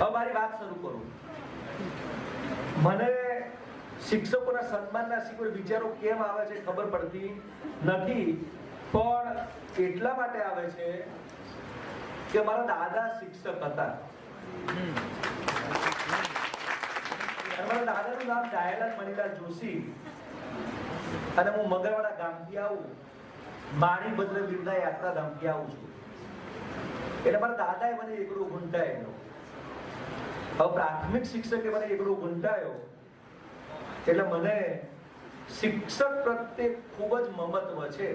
હવે મારી વાત શરૂ કરું. મને શિક્ષકોના સન્માનના શીખો વિચારો કેમ આવે છે ખબર પડતી નથી, પણ એટલા માટે આવે છે કે મારા દાદા શિક્ષક હતા. મારા દાદાનું નામ ડાયલાલ મણિલાલ જોશી. અને હું મગરવાડા ગામથી આવું. માણીભદ્ર યાત્રા યાત્રાધામથી આવું છું. એટલે મારા દાદાએ મને એકડો ગુંટાયેલો હવે પ્રાથમિક શિક્ષકે મને એકડો ગુંટાયો એટલે મને શિક્ષક પ્રત્યે ખૂબ જ મમત્વ છે.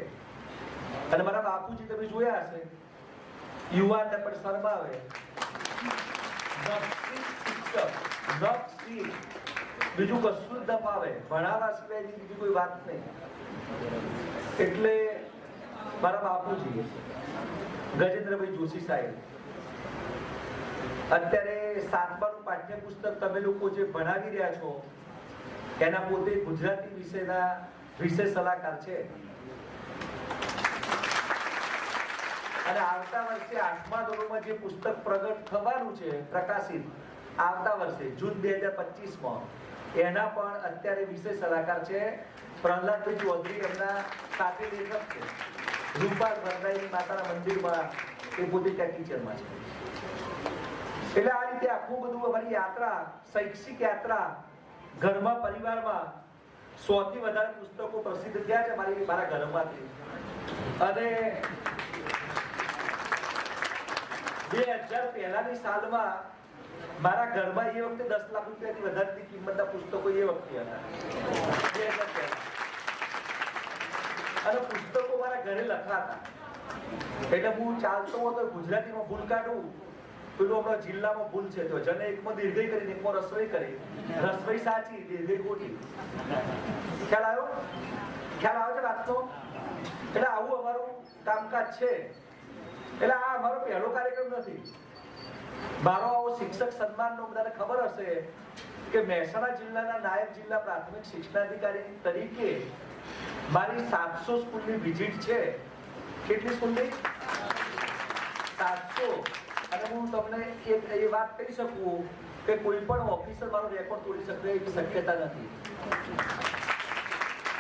અને મારા બાપુજી તમે જોયા હશે. યુવાનને પણ શરમાવે. બીજું કશું જ દપાવે પાવે ભણાવવા સિવાય બીજી કોઈ વાત નહીં. એટલે મારા બાપુજી, ગજેન્દ્રભાઈ જોશી સાહેબ, અત્યારે સાતમાનું પાઠ્યપુસ્તક તમે લોકો જે ભણાવી રહ્યા છો, એના પોતે ગુજરાતી વિષયના વિષય સલાહકાર છે. અને આવતા વર્ષે આઠમા ધોરણમાં જે પુસ્તક પ્રગટ થવાનું છે, પ્રકાશિત, આવતા વર્ષે, જૂન બે હજાર પચીસમાં, એના પણ અત્યારે વિષય સલાહકાર છે પ્રહલાદભાઈ ચૌધરી, એમના સાથે લેખક છે. રૂપાલ વરદાયની માતાના મંદિરમાં એ પોતે ત્યાં ટીચરમાં છે. એટલે આ રીતે આખું બધું અમારી યાત્રા, શૈક્ષિક યાત્રા, ઘરમાં, પરિવારમાં સો થી વધારે પુસ્તકો પ્રસિદ્ધ થયા છે મારી મારા ઘરમાંથી. અને બે હજાર પહેલાની સાલમાં મારા ઘરમાં એ વખતે દસ લાખ રૂપિયાથી વધારેની કિંમતના પુસ્તકો એ વખતે હતા. અને પુસ્તકો મારા ઘરે લખાતા. એટલે હું ચાલતો હતો ગુજરાતીમાં ભૂલ કાઢું. પેલું હમણાં જિલ્લામાં ભૂલ છે. તો જને એકમાં દીર્ઘઈ કરીને રસોઈ કરી. રસોઈ સાચી, દીર્ઘઈ ખોટી. ખ્યાલ આવ્યો? ખ્યાલ આવ્યો છે વાતનો? એટલે આવું અમારું કામકાજ છે. એટલે આ અમારો પહેલો કાર્યક્રમ નથી. મારો આવો શિક્ષક સન્માનનો બધાને ખબર હશે કે મહેસાણા જિલ્લાના નાયબ જિલ્લા પ્રાથમિક શિક્ષણાધિકારી તરીકે મારી સાતસો સ્કૂલની વિઝિટ છે. કેટલી સ્કૂલની? સાતસો. અને હું તમને એક એ વાત કહી શકું કે કોઈ પણ ઓફિસર મારો રેકોર્ડ તોડી શકે એવી શક્યતા નથી.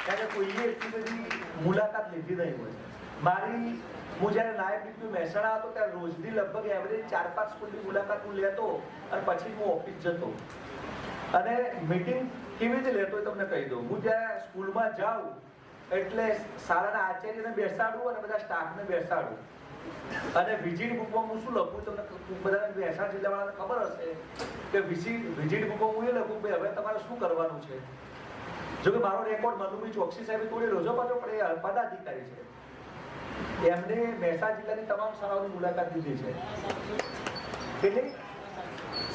ત્યારે કોઈએ એટલી બધી મુલાકાત લીધી નહીં હોય. મારી, હું જ્યારે નાયબ ડીપી મહેસાણા હતો ત્યારે રોજની લગભગ એવરેજ ચાર પાંચ સ્કૂલની મુલાકાત હું લેતો અને પછી હું ઓફિસ જતો. અને મીટિંગ કેવી રીતે લેતો તમને કહી દઉં. હું જ્યારે સ્કૂલમાં જાઉં એટલે શાળાના આચાર્યને બેસાડું અને બધા સ્ટાફને બેસાડું. અને વિઝિટ બુકમાં હું શું લખું? તમને બધાને મહેસાણા જિલ્લાવાળાને ખબર હશે કે વિઝિટ વિઝિટ બુકમાં હું એ લખું કે હવે તમારે શું કરવાનું છે? જો કે મારો રેકોર્ડ મનુભાઈ ચોકસી સાહેબે તોડેલો છે, પણ એ પદાધિકારી છે. એમને મહેસાણા જિલ્લાની તમામ શાળાઓની મુલાકાત લીધી છે. કેટલી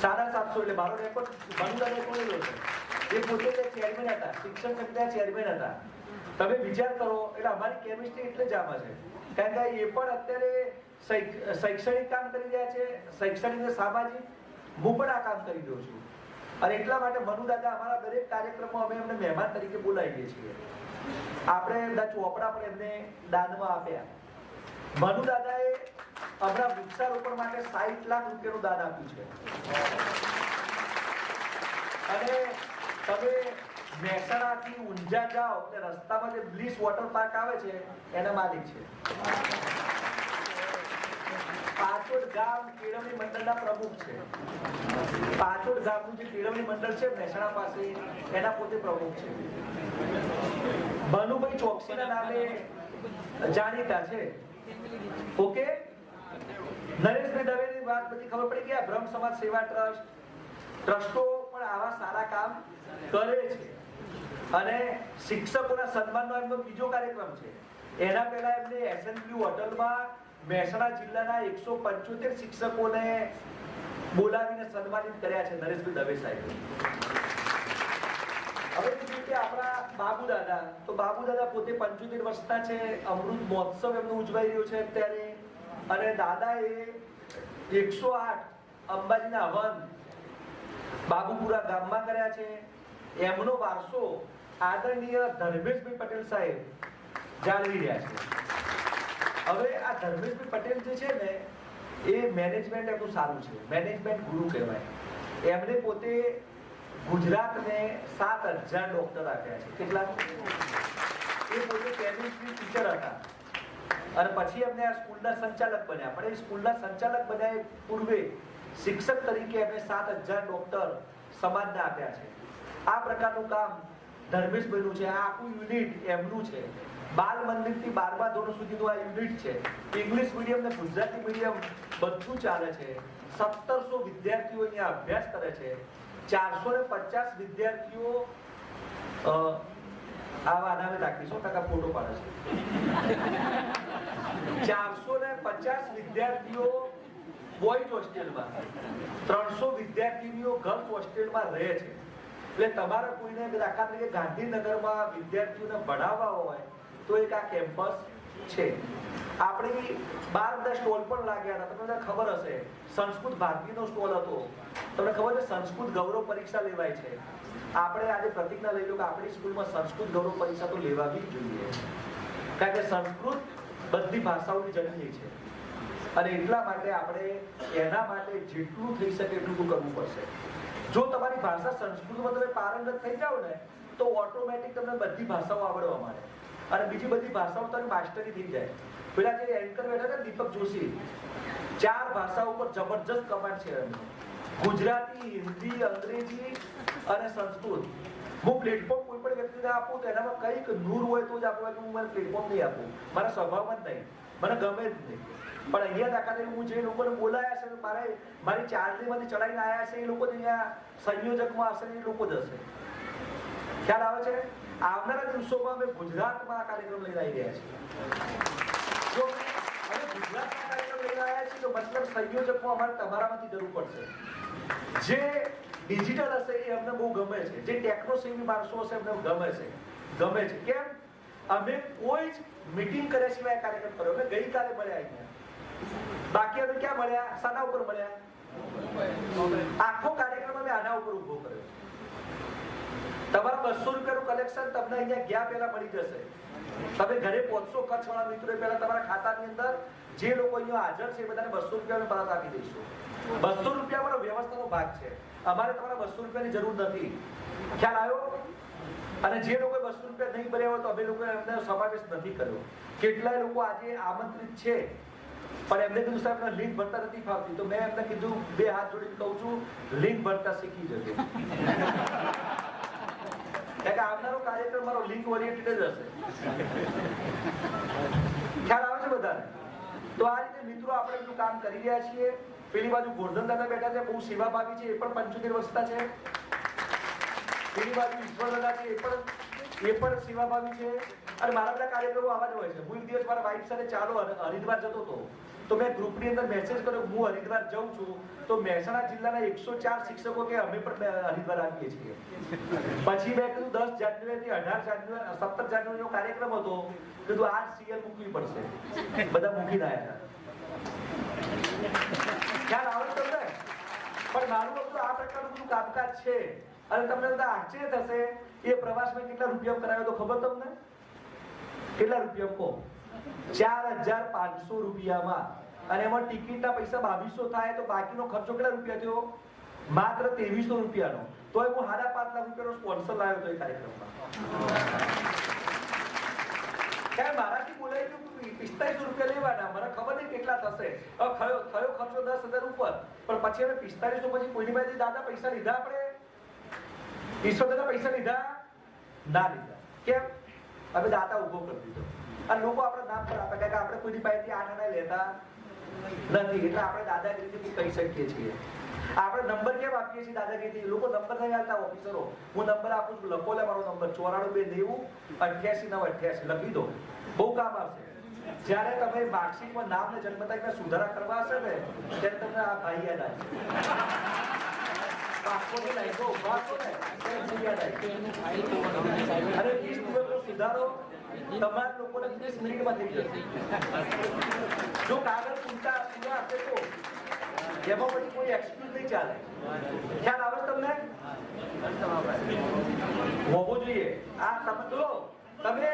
સાડા સાતસો, એટલે મારો રેકોર્ડ મનુદાને તોડેલો છે. એ પોતે ચેરમેન હતા, શિક્ષણ સમિતિના ચેરમેન હતા. તમે વિચાર કરો, એટલે અમારી કેમિસ્ટ્રી એટલે જ આમાં છે. કારણ કે એ પણ અત્યારે શૈક- શૈક્ષણિક કામ કરી રહ્યા છે, શૈક્ષણિક સામાજિક. હું પણ આ કામ કરી રહ્યો છું. અને એટલા માટે મનુ દાદા, અમારા દરેક કાર્યક્રમમાં અમે એમને મહેમાન તરીકે બોલાવીએ છીએ. આપણે બધા ચોપડા પણ એમને દાનમાં આપ્યા. મનુ દાદાએ હમણાં વૃક્ષારોપણ માટે સાઠ લાખ રૂપિયાનું દાન આપ્યું છે. અને તમે મહેસાણાથી ઊંઝા જાઓ એટલે રસ્તામાં જે બ્લીસ વોટર પાર્ક આવે છે, એના માલિક છે. પાચોડ ગામ કેળવણી મંડળના પ્રમુખ છે. પાચોડ ગામનું જે કેળવણી મંડળ છે, મહેસાણા પાસે, એના પોતે પ્રમુખ છે. મનુભાઈ ચોકસીના નામે જાણીતા છે. ઓકે નરેશભાઈ દવેની વાત બધી ખબર પડી ગયા? બ્રહ્મ સમાજ સેવા ટ્રસ્ટ. ટ્રસ્ટો પણ આવા સારા કામ કરે છે. અને શિક્ષકોના સન્માનનો એમનો બીજો કાર્યક્રમ છે. એના પહેલા એમને એસએનપી હોટલમાં મહેસાણા જિલ્લાના એકસો પંચોતેર શિક્ષકોને બોલાવીને સન્માનિત કર્યા છે નરેશભાઈ દવે સાહેબ. હવે બીજી રીતે આપણા બાબુ દાદા તો બાબુ દાદા પોતે પંચોતેર વર્ષના છે, અમૃત મહોત્સવ એમનો ઉજવાઈ રહ્યો છે અત્યારે. અને દાદા એ એકસો આઠ અંબાજીના હવન બાબુપુરા ગામમાં કર્યા છે. એમનો વારસો આદરણીય ધર્મેશભાઈ પટેલ સાહેબ જાળવી રહ્યા છે. હવે આ ધર્મેશભાઈ પટેલ જે છે ને, એ મેનેજમેન્ટ એમનું સારું છે. મેનેજમેન્ટ ગુરુ કહેવાય. એમણે પોતે ગુજરાતને સાત હજાર ડોક્ટર આપ્યા છે. કેટલા? એ પોતે કેમિસ્ટ્રી ટીચર હતા. અને પછી એમને આ સ્કૂલના સંચાલક બન્યા. પણ એ સ્કૂલના સંચાલક બન્યા પૂર્વે શિક્ષક તરીકે એમને સાત હજાર ડોક્ટર સમાજને આપ્યા છે. આ પ્રકારનું કામ ધર્મેશભાઈનું છે, આ આખું યુનિટ એમનું છે. બાલ મંદિરથી બારમા ધોરણ સુધીનું આ યુનિટ છે. ઇંગ્લિશ મીડિયમ ને ગુજરાતી મીડિયમ બધું ચાલે છે. સત્તરસો વિદ્યાર્થીઓ અહીંયા અભ્યાસ કરે છે. ચારસો ને પચાસ વિદ્યાર્થીઓ આવા અનામે સો ટકા ફોટો પાડે છે. ચારસો ને પચાસ વિદ્યાર્થીઓ બોયઝ હોસ્ટેલમાં ત્રણસો વિદ્યાર્થીનીઓ ગર્લ્સ હોસ્ટેલમાં રહે છે. એટલે તમારે કોઈને દાખલા તરીકે ગાંધીનગરમાં વિદ્યાર્થીઓને ભણાવવા હોય તો એક આ કેમ્પસ છે. આપણી બાર બધા સ્ટોલ પણ લાગ્યા હતા. તમને ખબર હશે, સંસ્કૃત ભારતીનો સ્ટોલ હતો. તમને ખબર છે, સંસ્કૃત ગૌરવ પરીક્ષા લેવાય છે. આપણે આજે પ્રતિજ્ઞા લઈ લો કે આપણી સ્કૂલમાં સંસ્કૃત ગૌરવ પરીક્ષા તો લેવાવી જ જોઈએ. કારણ કે સંસ્કૃત બધી ભાષાઓની જનની છે. અને એટલા માટે આપણે એના માટે જેટલું થઈ શકે એટલું કરવું પડશે. જો તમારી ભાષા સંસ્કૃતમાં તમે પારંગત થઈ જાઓ ને તો ઓટોમેટિક તમને બધી ભાષાઓ આવડવા માંડે. અને બીજી બધી ભાષાઓ તમને માસ્ટરી થઈ જાય. પેલા જે એન્કર બેઠા ને, દીપક જોશી ચાર ભાષા ઉપર જબરજસ્ત કમાન્ડ છે એમનો. ગુજરાતી હિન્દી અંગ્રેજી અને સંસ્કૃત. હું પ્લેટફોર્મ કોઈ પણ વ્યક્તિને આપું તો એનામાં કંઈક નૂર હોય તો જ આપું બાકી હું મને પ્લેટફોર્મ નહીં આપું. મારા સ્વભાવમાં જ નહીં. મને ગમે જ નહીં. પણ અહીંયા દાખલા હું જે લોકોને બોલાયા છે, મારે, મારી ચાર્જીમાંથી ચડાવીને આવ્યા છે, એ લોકો અહીંયા સંયોજકમાં હશે એ લોકો જશે ખ્યાલ આવે છે? આવનારા દિવસોમાં અમે ગુજરાતમાં આ કાર્યક્રમ લઈને આવી રહ્યા છીએ. જો અમે ગુજરાતમાં કાર્યક્રમ લઈને આવ્યા છીએ, તો મતલબ સંયોજકમાં અમારે તમારામાંથી જરૂર પડશે. જે ડિજિટલ હશે એ અમને બહુ ગમે છે. જે ટેકનો સેવી માણસો હશે એમને ગમે છે. ગમે છે. કેમ? અમે કોઈ જ મીટિંગ કર્યા સિવાય આ કાર્યક્રમ કર્યો. અમે ગઈકાલે મળ્યા અહીંયા. બાકી અમે ક્યાં મળ્યા? સાના ઉપર મળ્યા? આખો કાર્યક્રમ અમે આના ઉપર ઊભો કર્યો. તમારા બસો રૂપિયાનું કલેક્શન તમને અહીંયા ગયા પહેલા મળી જશે. તમે ઘરે પહોંચશો કચ્છ વાળા મિત્રો પહેલા તમારા ખાતાની અંદર જે લોકો અહીંયા હાજર છે એ બધાને બસો રૂપિયાનું પરત આપી દઈશું. બસો રૂપિયા વ્યવસ્થાનો ભાગ છે. અમારે તમારા બસો રૂપિયાની જરૂર નથી. ખ્યાલ આવ્યો? અને જે લોકો બસો રૂપિયા નહીં ભર્યા હોય તો અમે લોકો એમને સમાવેશ નથી કર્યો. કેટલાય લોકો આજે આમંત્રિત છે, પણ એમને કીધું, સાહેબ લિંક ભરતા નથી ફાવતી. તો મેં એમને કીધું, બે હાથ જોડીને કહું છું લિંક ભરતા શીખી જજો. કે આવનારો કાર્યક્રમ મારો લિંક ઓરિએન્ટેડ જ હશે. ખ્યાલ આવે છે બધાને? તો આ રીતે મિત્રો આપણે બધું કામ કરી રહ્યા છીએ. પેલી બાજુ ગોરધન દાદા બેઠા છે, બહુ સેવાભાવી છે, એ પણ પંચોતેર વર્ષના છે. પેલી બાજુ ઈશ્વર દાદા છે, એ પણ એ પણ સેવાભાવી છે. અને મારા બધા કાર્યક્રમો આવા જ હોય છે. હું એક દિવસ મારા વાઇફ સાથે ચાલો, હર- હરિદ્વાર જતો હતો. તો મેં ગ્રુપની અંદર મેસેજ કર્યો, હું હરિદ્વાર જાઉં છું. તો મહેસાણા જિલ્લાના એકસો ચાર શિક્ષકો કે અમે પણ હરિદ્વાર આવીએ છીએ. પછી મેં કીધું, દસ જાન્યુઆરી અઢાર જાન્યુઆરી સત્તર જાન્યુઆરીનો કાર્યક્રમ હતો. કીધું આ સીએલ મૂકવી પડશે. બધા મૂકી રહ્યા હતા. ખ્યાલ આવે તમને? પણ મારું બધું આ પ્રકારનું બધું કામકાજ છે. અને તમને બધા આશ્ચર્ય થશે એ પ્રવાસમાં કેટલા રૂપિયા કરાયો તો ખબર તમને? કેટલા રૂપિયા કહો ચાર હજાર પાંચસો રૂપિયામાં. અને એમાં ટિકિટના પૈસા બાવીસો થાય તો બાકીનો ખર્ચો કેટલા રૂપિયા થયો? માત્ર ત્રેવીસો રૂપિયાનો. તો હું સાડા પાંચ લાખ રૂપિયાનો સ્પોન્સર લાવ્યો હતો એ કાર્યક્રમમાં. કારણ મારાથી બોલાય ગયું પિસ્તાલીસો રૂપિયા લેવાના. મને ખબર નહીં કેટલા થશે. થયો થયો ખર્ચો દસ હજાર ઉપર. પણ પછી અમે પિસ્તાલીસો પછી કોઈની પાસેથી દાદા પૈસા લીધા આપણે? ઈશ્વર દાદા પૈસા લીધા? ના લીધા. કેમ? અમે દાતા ઊભો કરી દીધો. અને લોકો આપણા નામ પર આપે કે આપણે કોઈની પાસેથી આઠ આના લેતા. નથી. એટલે આપણે દાદાગીરીથી કહી શકીએ છીએ. આપણે નંબર કેમ આપીએ છીએ દાદાગીરીથી? લોકો નંબર નહીં આપતા ઓફિસરો હું નંબર આપું છું, લખો લે મારો નંબર. ચોરાણું બે નેવું, અઠ્યાસી નવ અઠ્યાસી. લખી દો. બહુ કામ આવશે. જ્યારે તમે માર્કશીટમાં નામ ને જન્મ તારીખના સુધારા કરવા હશે ને, ત્યારે તમને આ ભાઈ યાદ આવશે. જો કાગળ એમાં પછી કોઈ એક્સક્યુઝ નહીં ચાલે. ખ્યાલ આવે તમને? હોવો જોઈએ. આ તમે તમે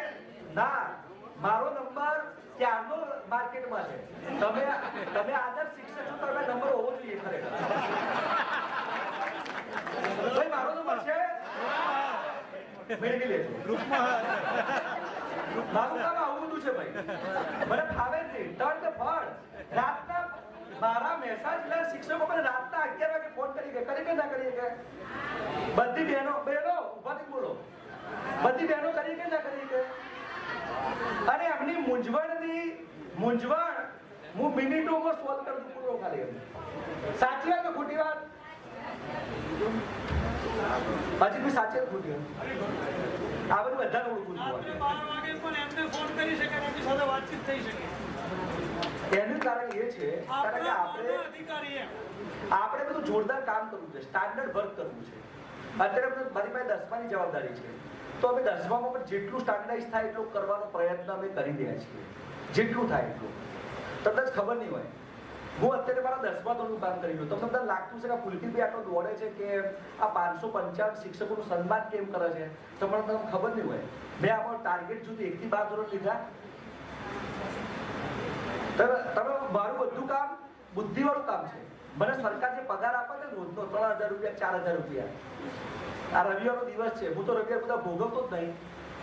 ના, મારો નંબર ક્યારનો માર્કેટમાં છે. તમે તમે આદર્શ શિક્ષક છો તમે નંબર હોવો જોઈએ ખરેખર ભાઈ મારો નંબર છે મેળવી લેજો. મારું કામ આવું બધું છે ભાઈ. મને ફાવે જ નહીં દંડ ફળ. રાતના મારા મહેસાણા જિલ્લાના શિક્ષકો મને રાતના અગિયાર વાગે ફોન કરી કે કરી કે ના કરી કે? બધી બહેનો બહેનો ઉભાથી બોલો. બધી બહેનો કરી કે ના કરી કે? અને એમની મૂંઝવણની મૂંઝવણ હું મિનિટોમાં સોલ્વ કરું પૂરો ખાલી સાચી વાત કે ખોટી વાત? હજી બી સાચે ખોટી આ બધું બધાને ઓળખું એનું કારણ એ છે કારણ કે આપણે આપણે બધું જોરદાર કામ કરવું છે સ્ટાન્ડર્ડ વર્ક કરવું છે. અત્યારે મારી પાસે દસમાની જવાબદારી છે. તો અમે દસમામાં પણ જેટલું સ્ટાન્ડર્ડાઇઝ થાય એટલું કરવાનો પ્રયત્ન અમે કરી રહ્યા છીએ. જેટલું થાય એટલું. જ ખબર નહીં હોય. હું અત્યારે મારા દસમા ધોરણનું કામ કરી રહ્યો. તમને બધા લાગતું છે કે પુલકીભાઈ આટલો દોડે છે કે આ પાંચસો પંચાવન શિક્ષકોનું સન્માન કેમ કરે છે? તો પણ તમને ખબર નહીં હોય. મેં આપણો ટાર્ગેટ સુધી એકથી બાર ધોરણ લીધા. તમે મારું બધું કામ બુદ્ધિવાળું કામ છે. મને સરકાર જે પગાર આપે છે રોજનો ત્રણ હજાર રૂપિયા, ચાર હજાર રૂપિયા. આ રવિવારનો દિવસ છે. હું તો રવિવાર બધા ભોગવતો જ નહીં.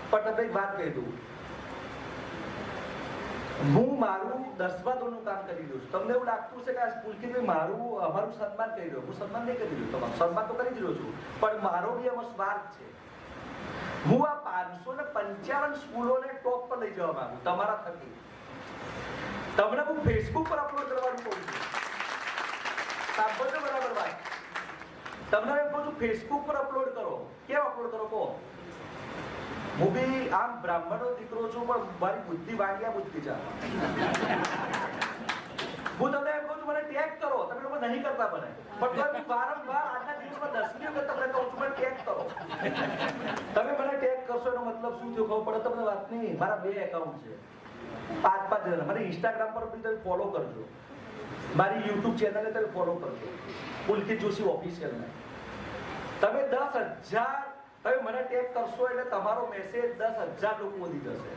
પણ તમને એક વાત કહી દઉં. હું મારું દસવાદોનું કામ કરી રહ્યો છું. તમને એવું લાગતું છે કે આ પુલકીભાઈ મારું અમારું સન્માન કરી રહ્યો હું સન્માન નહીં કરી રહ્યો, તમારું સન્માન તો કરી જ રહ્યો છું. પણ મારો બી એમાં સ્વાર્થ છે. હું આ પાંચસો ને પંચાવન સ્કૂલોને ટોપ પર લઈ જવા માંગુ તમારા થકી. તમને હું ફેસબુક પર અપલોડ કરવાનું કહું છું. સાંભળજો બરાબર વાત. તમને એમ કહું છું, ફેસબુક પર અપલોડ કરો. કેમ અપલોડ કરો, કહો? હું બી આમ બ્રાહ્મણનો દીકરો છું, પણ મારી બુદ્ધિ વાણિયા બુદ્ધિ છે. હું તમને એમ કહું છું, મને ટેગ કરો. તમે લોકો નહીં કરતા મને. પણ હું વારંવાર આજના દિવસમાં દસમી વખત તમને કહું છું, મને ટેગ કરો. તમે મને ટેગ કરશો એનો મતલબ શું થયો ખબર પડે? તમને વાત નહીં. મારા બે એકાઉન્ટ છે. પાંચ પાંચ જણા. મને ઇન્સ્ટાગ્રામ પર બી તમે ફોલો કરજો. મારી યુટ્યુબ ચેનલને તમે ફોલો કરજો. પુલકિત જોશી ઓફિશિયલને તમે દસ હજાર તમે મને ટેગ કરશો એટલે તમારો મેસેજ દસ હજાર લોકો સુધી જશે.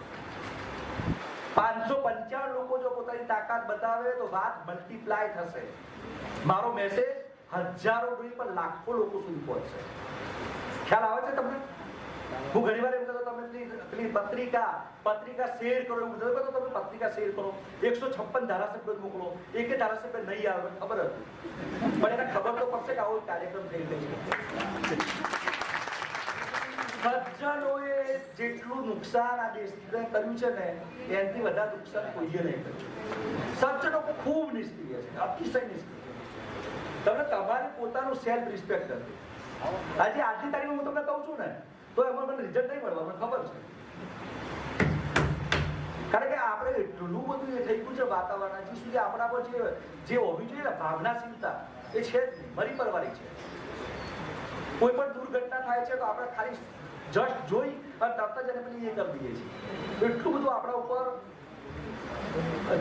પાંચસો પંચાવન લોકો જો પોતાની તાકાત બતાવે તો વાત મલ્ટીપ્લાય થશે. મારો મેસેજ હજારો પણ લાખો લોકો સુધી પહોંચશે. ખ્યાલ આવે છે તમને? હું ઘણી વાર એમ કહેતો તમે પેલી પત્રિકા પત્રિકા શેર કરો એવું કહેતો તો તમે પત્રિકા શેર કરો. એકસો છપ્પન ધારાસભ્ય મોકલો. એક ધારાસભ્ય નહીં આવે, ખબર હતી. પણ એને ખબર તો પડશે કે આવો કાર્યક્રમ થઈ રહ્યો છે. સજ્જનોએ જેટલું નુકસાન આ દેશને કર્યું છે ને, એનાથી વધારે નુકસાન કોઈએ નહીં કર્યું. સજ્જનો ખૂબ નિષ્ક્રિય છે, અતિશય નિષ્ક્રિય તમને તમારી પોતાનું સેલ્ફ રિસ્પેક્ટ નથી આજે આજની તારીખમાં હું તમને કહું છું ને, તો એમાં મને રિઝલ્ટ નહીં મળવા, મને ખબર છે. કારણ કે આપણે એટલું બધું એ થઈ ગયું છે વાતાવરણ, હજી સુધી આપણા પર જે જે હોવી જોઈએ ને, ભાવનાશીલતા, એ છે જ નહીં, મરી પરવારી છે. કોઈ પણ દુર્ઘટના થાય છે તો આપણે ખાલી જસ્ટ જોઈ અને તરત જ એને પેલી એ કરી દઈએ છીએ. એટલું બધું આપણા ઉપર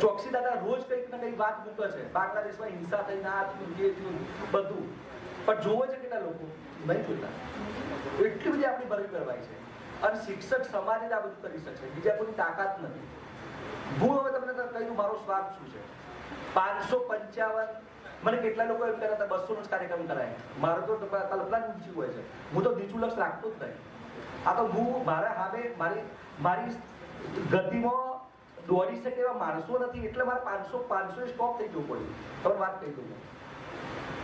ચોકસી દાદા રોજ કંઈક ને કંઈક વાત મૂકે છે. બાંગ્લાદેશમાં હિંસા થઈ, ના થયું જે થયું, બધું. પણ જોવે છે કેટલા લોકો? નહીં જોતા. એટલી બધી આપણી ભરવી કરવાય છે. અને શિક્ષક સમાજ જ આ બધું કરી શકશે બીજા કોઈ તાકાત નથી. હું હવે તમને કહ્યું મારો સ્વાર્થ શું છે? પાંચસો પંચાવન, મને કેટલા લોકો એમ કહેતા હતા બસો નો જ કાર્યક્રમ કરાય. મારો તો કલ્પના જ ઊંચી હોય છે. હું તો નીચું લક્ષ રાખતો જ નહીં. આ તો હું મારા સામે મારી મારી ગતિમાં દોડી શકે એવા માણસો નથી, એટલે મારે પાંચસો પાંચસો સ્ટોપ થઈ જવું પડ્યું તમે વાત કહી દઉં.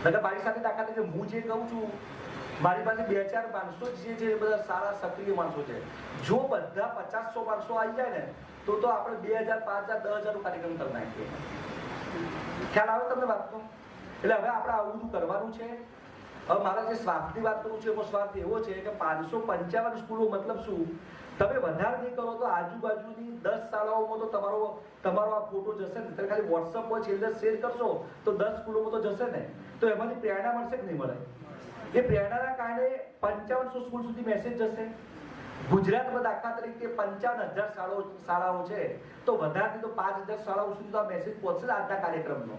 નકર મારી સાથે તાકાત છે, હું જે કહું છું, મારી પાસે બે ચાર માણસો જ છે, એ બધા સારા સક્રિય માણસો છે. જો બધા પચાસસો માણસો આવી જાય ને, તો તો આપણે બે હજાર, પાંચ હજાર, દસ હજાર કાર્યક્રમ કરી નાખીએ. ખ્યાલ આવે તમને વાતનો? એટલે હવે આપણે આવું બધું કરવાનું છે. હવે મારા જે સ્વાર્થની વાત કરું છું, એમાં સ્વાર્થ એવો છે કે પાંચસો પંચાવન સ્કૂલો મતલબ શું? તમે વધારે નહીં કરો તો આજુબાજુની દસ શાળાઓમાં તો તમારો તમારો આ ફોટો જશે ને તમે ખાલી વોટ્સઅપ પર છેલ્લે શેર કરશો તો દસ સ્કૂલોમાં તો જશે ને તો એમાંથી પ્રેરણા મળશે કે નહીં મળે? એ પ્રેરણાના કારણે પંચાવનસો સ્કૂલ સુધી મેસેજ જશે. ગુજરાતમાં દાખલા તરીકે પંચાવન હજાર શાળાઓ શાળાઓ છે, તો વધારેથી તો પાંચ હજાર શાળાઓ સુધી તો આ મેસેજ પહોંચશે આજના કાર્યક્રમનો.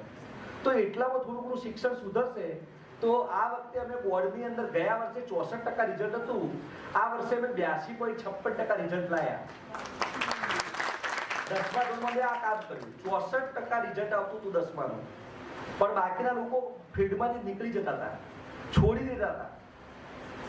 તો એટલામાં થોડું ઘણું શિક્ષણ સુધરશે તો આ વખતે અમે બોર્ડની અંદર ગયા વર્ષે ચોસઠ ટકા રિઝલ્ટ હતું. આ વર્ષે અમે બ્યાસી પોઈન્ટ છપ્પન ટકા રિઝલ્ટ લાયા. દસમા ધોરણમાં આ કામ કર્યું. ચોસઠ ટકા રિઝલ્ટ આવતું હતું દસમાનું. પણ બાકીના લોકો ફિલ્ડમાંથી નીકળી જતા હતા. છોડી દેતા હતા.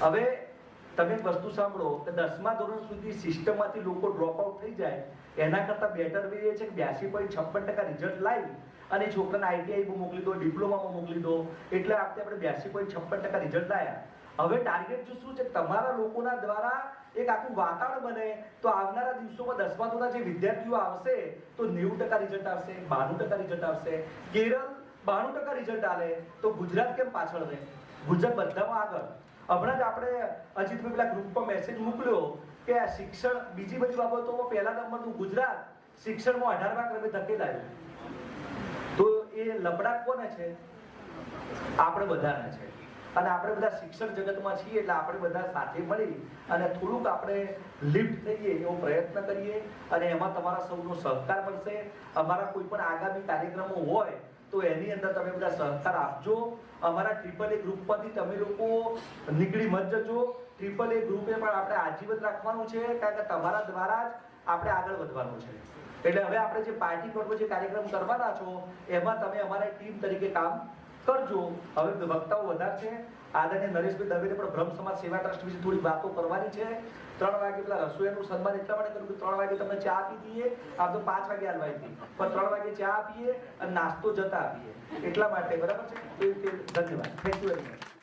હવે તમે વસ્તુ સાંભળો કે દસમા ધોરણ સુધી સિસ્ટમમાંથી લોકો ડ્રોપ આઉટ થઈ જાય, એના કરતાં બેટર વે એ છે કે બ્યાસી પોઈન્ટ છપ્પન ટકા રિઝલ્ટ લાવી અને છોકરાને આઈટીઆઈમાં મોકલી દો ડિપ્લોમામાં મોકલી દો, એટલે આપણે આપણે બ્યાસી પોઈન્ટ છપ્પન ટકા રિઝલ્ટ લાવ્યા હવે ટાર્ગેટ જો શું છે, તમારા લોકોના દ્વારા એક આખું વાતાવરણ બને, તો આવનારા દિવસોમાં દસમા ધોરણના જે વિદ્યાર્થીઓ આવશે, તો નેવું ટકા રિઝલ્ટ આવશે, બાણું ટકા રિઝલ્ટ આવશે. કેરળ બાણું ટકા રિઝલ્ટ આવે તો ગુજરાત કેમ પાછળ રહે? ગુજરાત બધામાં આગળ. હમણાં જ આપણે અજીતભાઈ પેલા ગ્રુપમાં મેસેજ મોકલ્યો કે શિક્ષણ બીજી બધી બાબતોમાં પહેલા નંબરનું ગુજરાત શિક્ષણમાં અઢારમા ક્રમે ધકેલાયું. તો એ લબડા કોને છે? આપણે બધાને છે. અને આપણે બધા શિક્ષણ જગતમાં છીએ એટલે આપણે બધા સાથે મળી અને થોડુંક આપણે લિફ્ટ થઈએ એવો પ્રયત્ન કરીએ અને એમાં તમારા સૌનો સહકાર મળશે. અમારા કોઈ પણ આગામી કાર્યક્રમો હોય તો એની અંદર તમે બધા સહકાર આપજો. અમારા ટ્રિપલ એ ગ્રુપમાંથી તમે લોકો નીકળી મત જજો. ટ્રિપલ એ ગ્રુપે પણ આપણે આજીવન રાખવાનું છે, કારણ કે તમારા દ્વારા જ આપણે આગળ વધવાનું છે. એટલે હવે આપણે જે પાર્ટી પર જે કાર્યક્રમ કરવાના છો, એમાં તમે અમારા ટીમ તરીકે કામ કરજો. હવે વક્તાઓ વધારે છે. આદરણીય નરેશભાઈ દવેને પણ બ્રહ્મ સમાજ સેવા ટ્રસ્ટ વિશે થોડી વાતો કરવાની છે. ત્રણ વાગે પેલા રસોઈયાનું સન્માન એટલા માટે કર્યું કે ત્રણ વાગે તમને ચા આપી દઈએ. આમ તો પાંચ વાગે હાલવાઈ હતી. પણ ત્રણ વાગે ચા આપીએ અને નાસ્તો જતા આપીએ. એટલા માટે, બરાબર છે? ધન્યવાદ. Thank you very much